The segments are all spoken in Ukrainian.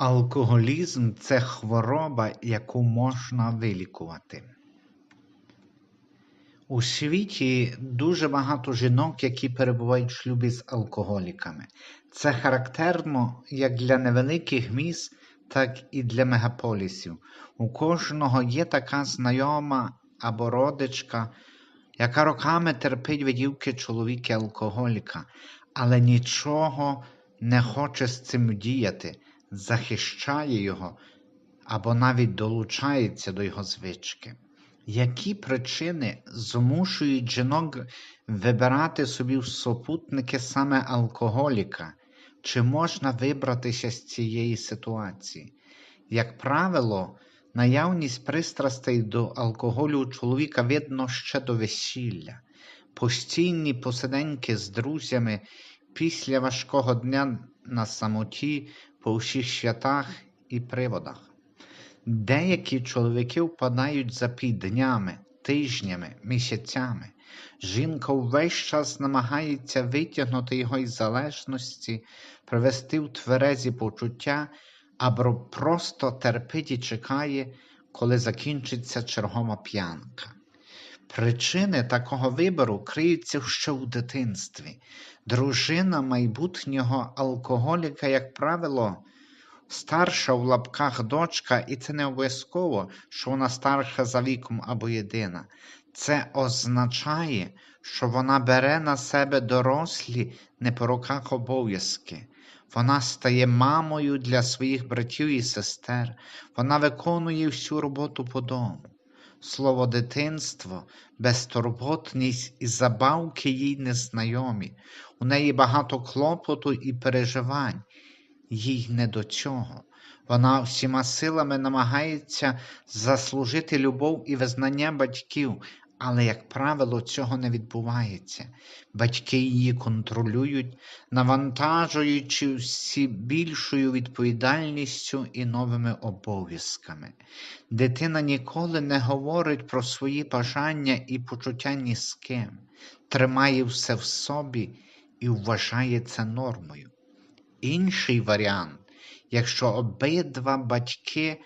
Алкоголізм це хвороба, яку можна вилікувати. У світі дуже багато жінок, які перебувають в шлюбі з алкоголіками. Це характерно як для невеликих міст, так і для мегаполісів. У кожного є така знайома або родичка, яка роками терпить видівки чоловіка алкоголіка, але нічого не хоче з цим діяти, захищає його або навіть долучається до його звички. Які причини змушують жінок вибирати собі в супутники саме алкоголіка? Чи можна вибратися з цієї ситуації? Як правило, наявність пристрастей до алкоголю у чоловіка видно ще до весілля, постійні посиденьки з друзями після важкого дня на самоті по всіх святах і приводах. Деякі чоловіки впадають за днями, тижнями, місяцями. Жінка увесь час намагається витягнути його із залежності, привести в тверезі почуття або просто терпить і чекає, коли закінчиться чергова п'янка. Причини такого вибору криються ще у дитинстві. Дружина майбутнього алкоголіка, як правило, старша в лапках дочка, і це не обов'язково, що вона старша за віком або єдина. Це означає, що вона бере на себе дорослі не по руках обов'язки. Вона стає мамою для своїх братів і сестер, вона виконує всю роботу по дому. Слово дитинство, безтурботність і забавки їй незнайомі. У неї багато клопоту і переживань, їй не до чого. Вона всіма силами намагається заслужити любов і визнання батьків, але, як правило, цього не відбувається. Батьки її контролюють, навантажуючи всі більшою відповідальністю і новими обов'язками. Дитина ніколи не говорить про свої бажання і почуття ні з ким, тримає все в собі і вважає це нормою. Інший варіант, якщо обидва батьки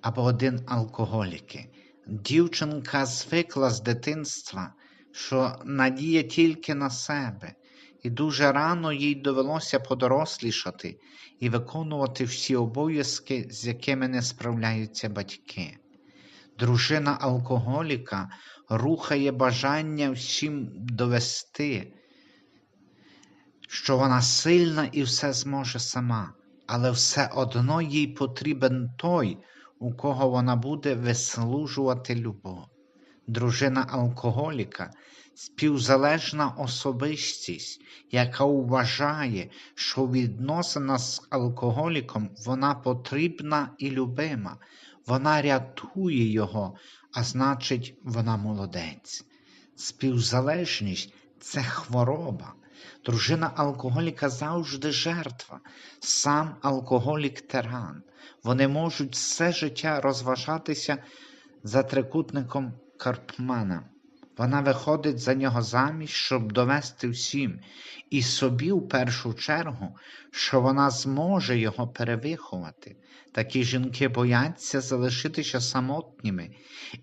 або один алкоголіки. Дівчинка звикла з дитинства, що надія тільки на себе, і дуже рано їй довелося подорослішати і виконувати всі обов'язки, з якими не справляються батьки. Дружина алкоголіка рухає бажання всім довести, що вона сильна і все зможе сама, але все одно їй потрібен той у кого вона буде вислужувати любов. Дружина алкоголіка, співзалежна особистість, яка вважає, що відносина з алкоголіком вона потрібна і любима, вона рятує його, а значить, вона молодець. Співзалежність це хвороба. Дружина алкоголіка завжди жертва, сам алкоголік тиран. Вони можуть все життя розважатися за трикутником Карпмана. Вона виходить за нього заміж, щоб довести всім, і собі в першу чергу, що вона зможе його перевиховати. Такі жінки бояться залишитися самотніми,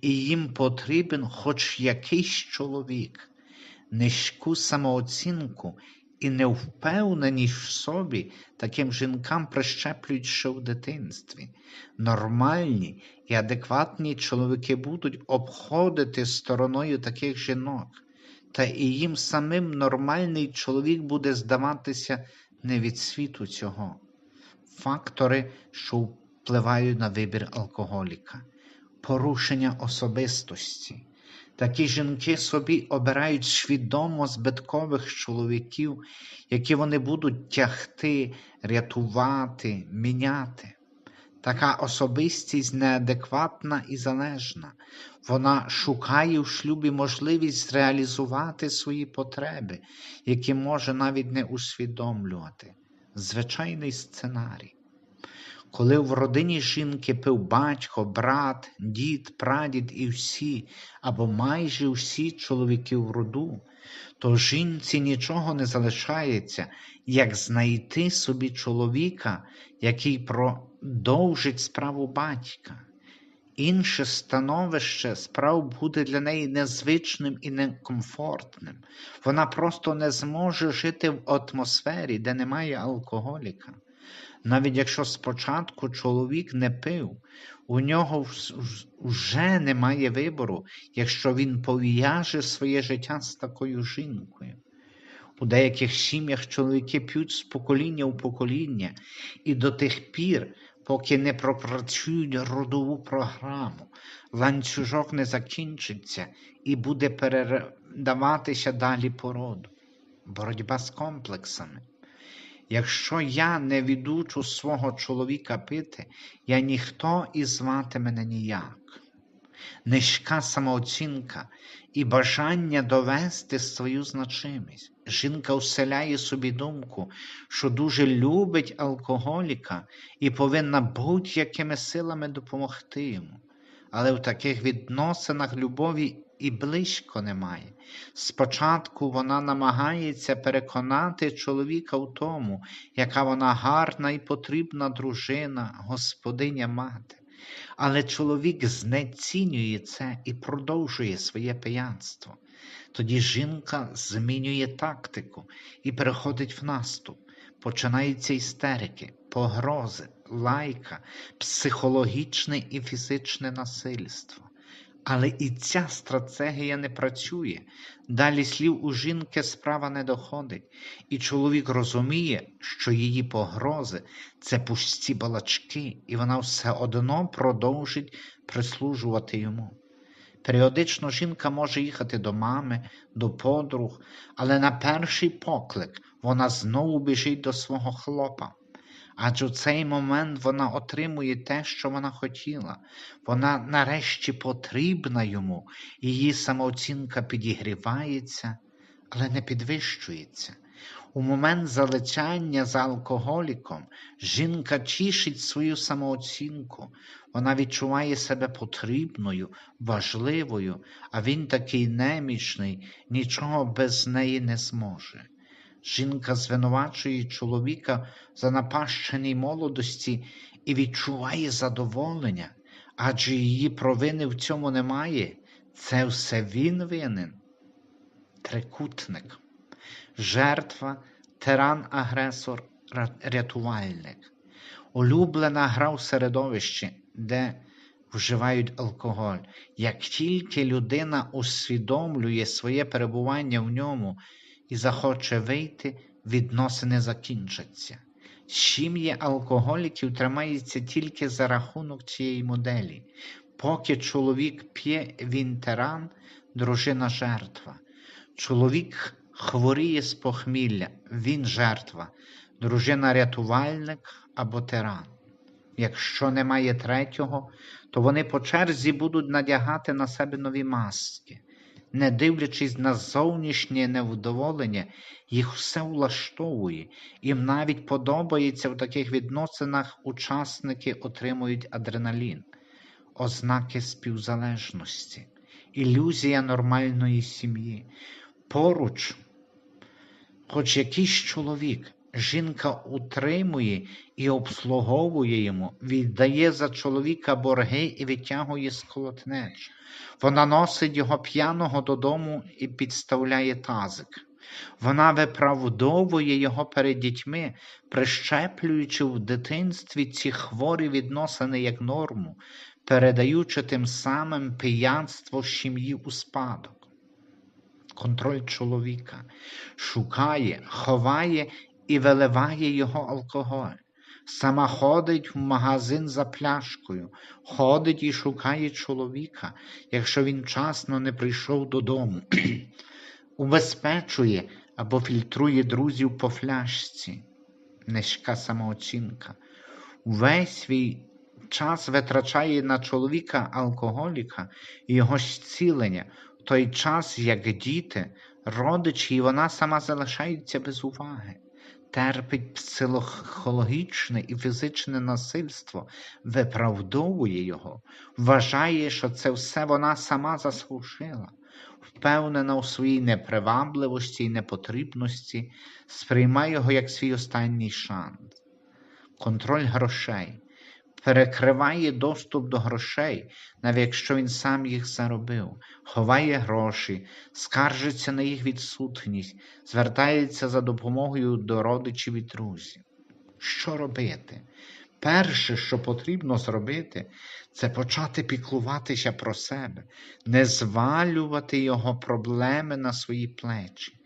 і їм потрібен хоч якийсь чоловік низьку самооцінку і невпевненість в собі таким жінкам прищеплюють ще в дитинстві. Нормальні і адекватні чоловіки будуть обходити стороною таких жінок, та і їм самим нормальний чоловік буде здаватися не від світу цього. Фактори, що впливають на вибір алкоголіка, порушення особистості. Такі жінки собі обирають свідомо збиткових чоловіків, які вони будуть тягти, рятувати, міняти. Така особистість неадекватна і залежна. Вона шукає в шлюбі можливість реалізувати свої потреби, які може навіть не усвідомлювати. Звичайний сценарій. Коли в родині жінки пив батько, брат, дід, прадід і всі, або майже всі чоловіки в роду, то жінці нічого не залишається, як знайти собі чоловіка, який продовжить справу батька. Інше становище справ буде для неї незвичним і некомфортним. Вона просто не зможе жити в атмосфері, де немає алкоголіка. Навіть якщо спочатку чоловік не пив, у нього вже немає вибору, якщо він пов'яже своє життя з такою жінкою. У деяких сім'ях чоловіки п'ють з покоління у покоління і до тих пір, поки не пропрацюють родову програму, ланцюжок не закінчиться і буде передаватися далі по роду. Боротьба з комплексами. Якщо я не відучу свого чоловіка пити, я ніхто і звати мене ніяк. Низька самооцінка і бажання довести свою значимість. Жінка вселяє собі думку, що дуже любить алкоголіка і повинна будь-якими силами допомогти йому. Але в таких відносинах любові і близько немає. Спочатку вона намагається переконати чоловіка в тому, яка вона гарна і потрібна дружина, господиня мати. Але чоловік знецінює це і продовжує своє пияцтво. Тоді жінка змінює тактику і переходить в наступ. Починаються істерики, погрози, лайка, психологічне і фізичне насильство. Але і ця стратегія не працює. Далі слів у жінки справа не доходить, і чоловік розуміє, що її погрози це пусті балачки, і вона все одно продовжить прислужувати йому. Періодично жінка може їхати до мами, до подруг, але на перший поклик вона знову біжить до свого хлопа. Адже в цей момент вона отримує те, що вона хотіла. Вона нарешті потрібна йому, її самооцінка підігрівається, але не підвищується. У момент залицяння за алкоголіком жінка тішить свою самооцінку, вона відчуває себе потрібною, важливою, а він такий немічний, нічого без неї не зможе. Жінка звинувачує чоловіка за напащеній молодості і відчуває задоволення, адже її провини в цьому немає. Це все він винен. Трикутник, жертва, тиран-агресор, рятувальник. Улюблена гра в середовищі, де вживають алкоголь. Як тільки людина усвідомлює своє перебування в ньому і захоче вийти, відносини закінчаться. Сім'ї алкоголіків тримаються тільки за рахунок цієї моделі. Поки чоловік п'є, він тиран, дружина жертва. Чоловік хворіє з похмілля, він жертва, дружина рятувальник або тиран. Якщо немає третього, то вони по черзі будуть надягати на себе нові маски. Не дивлячись на зовнішнє невдоволення, їх все влаштовує, їм навіть подобається в таких відносинах учасники отримують адреналін, ознаки співзалежності, ілюзія нормальної сім'ї. Поруч, хоч якийсь чоловік, жінка утримує і обслуговує йому, віддає за чоловіка борги і витягує з. Вона носить його п'яного додому і підставляє тазик. Вона виправдовує його перед дітьми, прищеплюючи в дитинстві ці хворі відносини як норму, передаючи тим самим пияцтво сім'ї у спадок. Контроль чоловіка шукає, ховає і виливає його алкоголь. Сама ходить в магазин за пляшкою, ходить і шукає чоловіка, якщо він вчасно не прийшов додому, убезпечує або фільтрує друзів по фляжці, низька самооцінка. Увесь свій час витрачає на чоловіка алкоголіка і його зцілення, в той час, як діти, родичі і вона сама залишаються без уваги терпить психологічне і фізичне насильство, виправдовує його, вважає, що це все вона сама заслужила. впевнена у своїй непривабливості і непотрібності, сприймає його як свій останній шанс. Контроль грошей перекриває доступ до грошей, навіть якщо він сам їх заробив, ховає гроші, скаржиться на їх відсутність, звертається за допомогою до родичів і друзів. Що робити? Перше, що потрібно зробити, це почати піклуватися про себе, не звалювати його проблеми на свої плечі.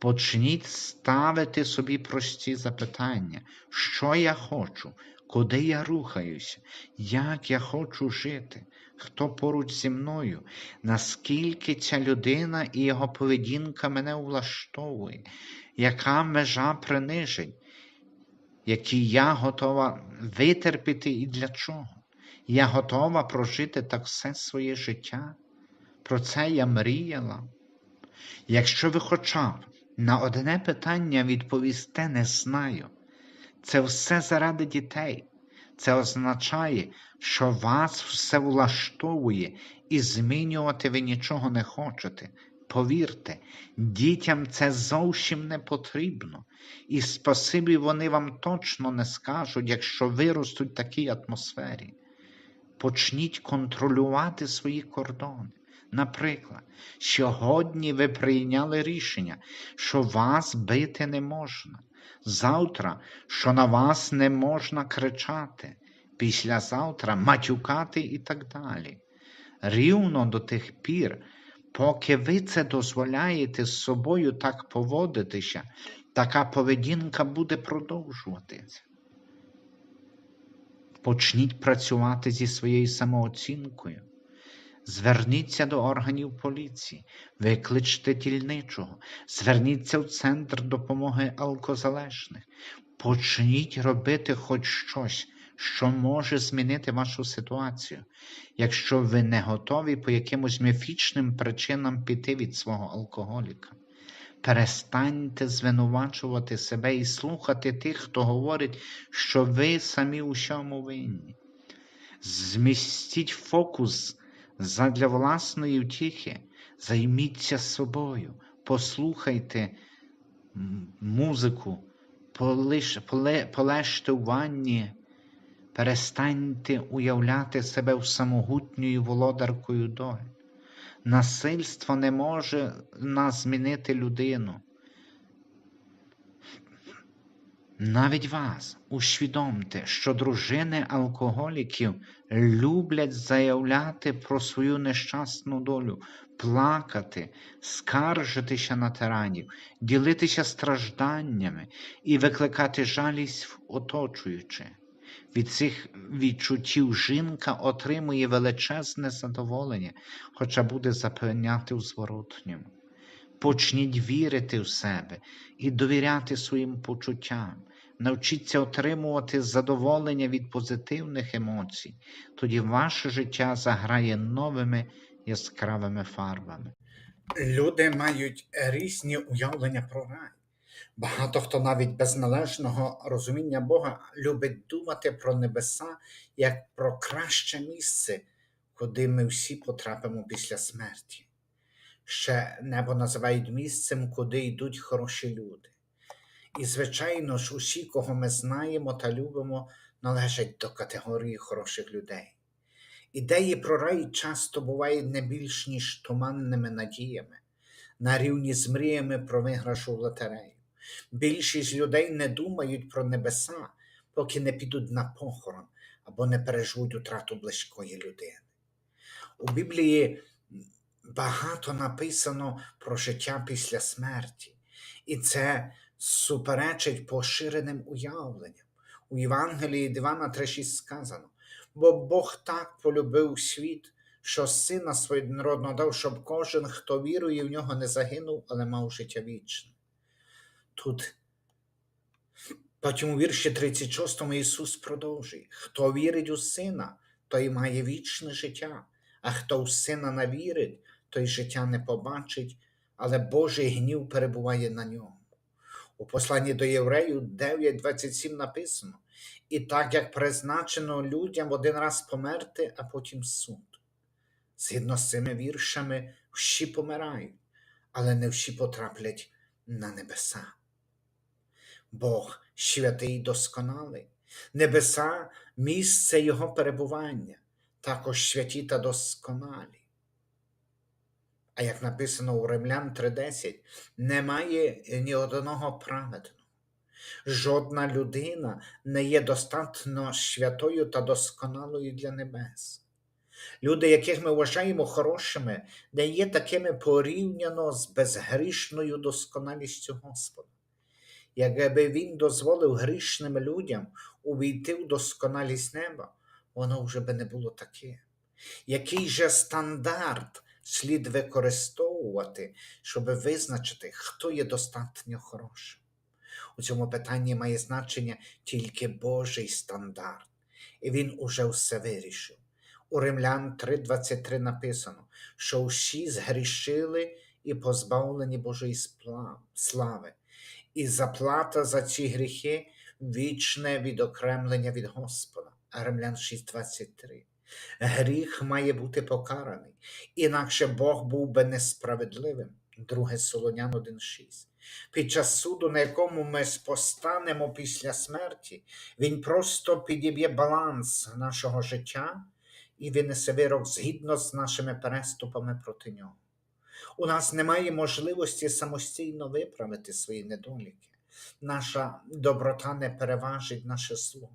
Почніть ставити собі прості запитання, що я хочу, куди я рухаюся, як я хочу жити, хто поруч зі мною, наскільки ця людина і його поведінка мене влаштовує, яка межа принижень, які я готова витерпіти і для чого. Я готова прожити так все своє життя. Про це я мріяла. Якщо ви хоча б на одне питання відповісте не знаю, це все заради дітей. Це означає, що вас все влаштовує і змінювати ви нічого не хочете. Повірте, дітям це зовсім не потрібно, і спасибі вони вам точно не скажуть, якщо виростуть в такій атмосфері. Почніть контролювати свої кордони. Наприклад, сьогодні ви прийняли рішення, що вас бити не можна. Завтра, що на вас не можна кричати, післязавтра матюкати і так далі. Рівно до тих пір, поки ви це дозволяєте з собою так поводитися, така поведінка буде продовжуватися. Почніть працювати зі своєю самооцінкою. Зверніться до органів поліції, викличте дільничого, зверніться в центр допомоги алкозалежних. Почніть робити хоч щось, що може змінити вашу ситуацію, якщо ви не готові по якимось міфічним причинам піти від свого алкоголіка. Перестаньте звинувачувати себе і слухати тих, хто говорить, що ви самі у всьому винні. Змістіть фокус задля власної втіхи, займіться собою, послухайте музику, полиш, поле, полежте в ванні, перестаньте уявляти себе самогутньою володаркою долі. Насильство не може нас змінити людину. Навіть вас усвідомте, що дружини алкоголіків люблять заявляти про свою нещасну долю, плакати, скаржитися на тиранів, ділитися стражданнями і викликати жалість в оточуючих. Від цих відчуттів жінка отримує величезне задоволення, хоча буде запевняти у зворотньому. Почніть вірити в себе і довіряти своїм почуттям. Навчіться отримувати задоволення від позитивних емоцій, тоді ваше життя заграє новими яскравими фарбами. Люди мають різні уявлення про рай. Багато хто навіть без належного розуміння Бога любить думати про небеса як про краще місце, куди ми всі потрапимо після смерті. Ще небо називають місцем, куди йдуть хороші люди. І, звичайно ж, усі, кого ми знаємо та любимо, належать до категорії хороших людей. Ідеї про рай часто бувають не більш ніж туманними надіями, на рівні з мріями про виграш у лотерею. Більшість людей не думають про небеса, поки не підуть на похорон або не переживуть утрату близької людини. У Біблії багато написано про життя після смерті, і це суперечить поширеним уявленням. У Євангелії від Івана 3,6 сказано: бо Бог так полюбив світ, що сина свого єдинородного дав, щоб кожен, хто вірує в нього, не загинув, але мав життя вічне. Тут потім у вірші 36 Ісус продовжує: хто вірить у сина, той має вічне життя, а хто у сина не вірить, той життя не побачить, але Божий гнів перебуває на ньому. У посланні до євреїв 9.27 написано: І так як призначено людям один раз померти, а потім суд. Згідно з цими віршами, всі помирають, але не всі потраплять на небеса. Бог святий й досконалий, небеса місце Його перебування, також святі та досконалі. А як написано у Римлян 3:10, немає ні одного праведного. Жодна людина не є достатньо святою та досконалою для небес. Люди, яких ми вважаємо хорошими, не є такими порівняно з безгрішною досконалістю Господа. Якби Він дозволив грішним людям увійти в досконалість неба, воно вже би не було таке. Який же стандарт слід використовувати, щоб визначити, хто є достатньо хорошим? У цьому питанні має значення тільки Божий стандарт, і він уже все вирішив. У Римлян 3:23 написано, що всі згрішили і позбавлені Божої слави, і заплата за ці гріхи вічне відокремлення від Господа. Римлян 6:23. Гріх має бути покараний, інакше Бог був би несправедливим. 2 Солонян 1,6. Під час суду, на якому ми постанемо після смерті, він просто підіб'є баланс нашого життя і винесе вирок згідно з нашими переступами проти нього. У нас немає можливості самостійно виправити свої недоліки. Наша доброта не переважить наше зло.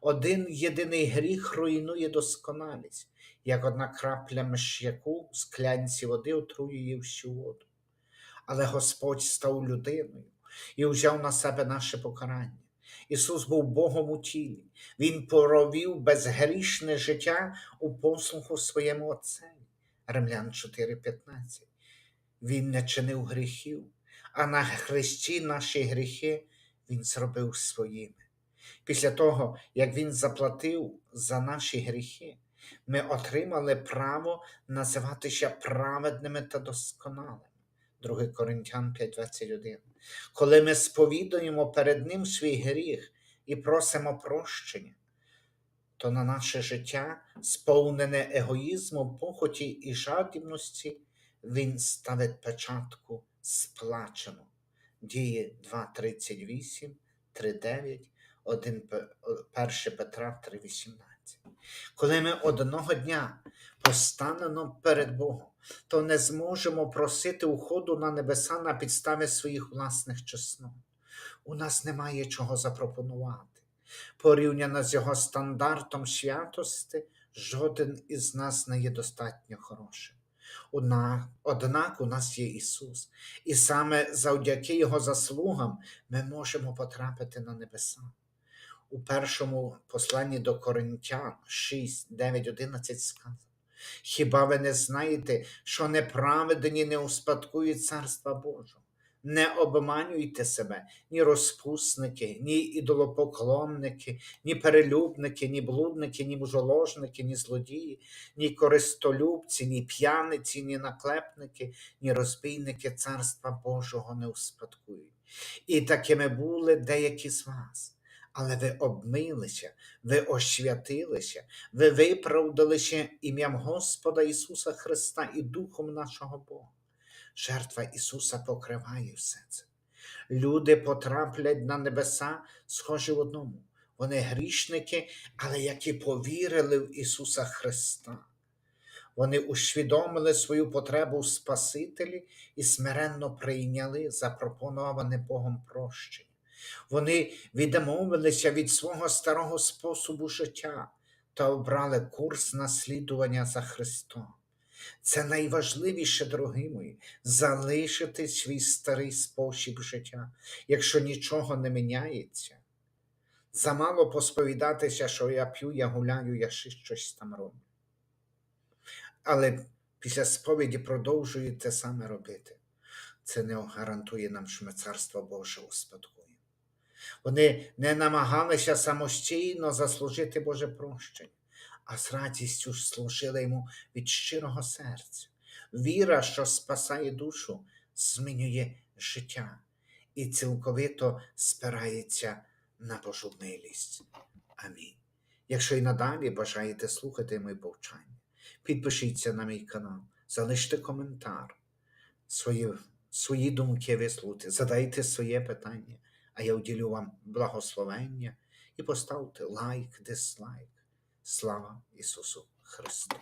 Один єдиний гріх руйнує досконалість, як одна крапля миш'яку в склянці води отруює всю воду. Але Господь став людиною і взяв на себе наше покарання. Ісус був Богом у тілі. Він провів безгрішне життя у послуху своєму Отцеві. Римлян 4:15. Він не чинив гріхів, а на хресті наші гріхи Він зробив своїми. Після того, як Він заплатив за наші гріхи, ми отримали право називатися праведними та досконалими. 2 Коринтян 5:21. Коли ми сповідуємо перед Ним свій гріх і просимо прощення, то на наше життя, сповнене егоїзмом, похоті і жадібності, Він ставить печатку сплачено. Діє 2.38, 3.9, 1 1 Петра 3.18. Коли ми одного дня постанемо перед Богом, то не зможемо просити уходу на небеса на підставі своїх власних чеснот. У нас немає чого запропонувати. Порівняно з його стандартом святости, жоден із нас не є достатньо хорошим. Однак у нас є Ісус, і саме завдяки Його заслугам ми можемо потрапити на небеса. У першому посланні до Коринтян 6, 9, 11 сказано. Хіба ви не знаєте, що неправедні не успадкують Царства Божого? Не обманюйте себе, ні розпусники, ні ідолопоклонники, ні перелюбники, ні блудники, ні мужоложники, ні злодії, ні користолюбці, ні п'яниці, ні наклепники, ні розбійники Царства Божого не успадкують. І такими були деякі з вас. Але ви обмилися, ви освятилися, ви виправдалися ім'ям Господа Ісуса Христа і Духом нашого Бога. Жертва Ісуса покриває все це. Люди потраплять на небеса, схожі в одному. Вони грішники, але які повірили в Ісуса Христа. Вони усвідомили свою потребу в Спасителі і смиренно прийняли запропоноване Богом прощення. Вони відмовилися від свого старого способу життя та обрали курс наслідування за Христом. Це найважливіше, дорогі мої, залишити свій старий спосіб життя, якщо нічого не міняється. Замало посповідатися, що я п'ю, я гуляю, я ще щось там роблю. Але після сповіді продовжую те саме робити. Це не гарантує нам, що ми Царство Боже успадкуємо. Вони не намагалися самостійно заслужити Боже прощення, а з радістю служили йому від щирого серця. Віра, що спасає душу, змінює життя і цілковито спирається на Божу милість. Амінь. Якщо і надалі бажаєте слухати мої повчання, Підпишіться на мій канал, залиште коментар, свої, свої думки висловити, задайте своє питання, а я уділю вам благословення і поставте лайк, дизлайк. Слава Ісусу Христу!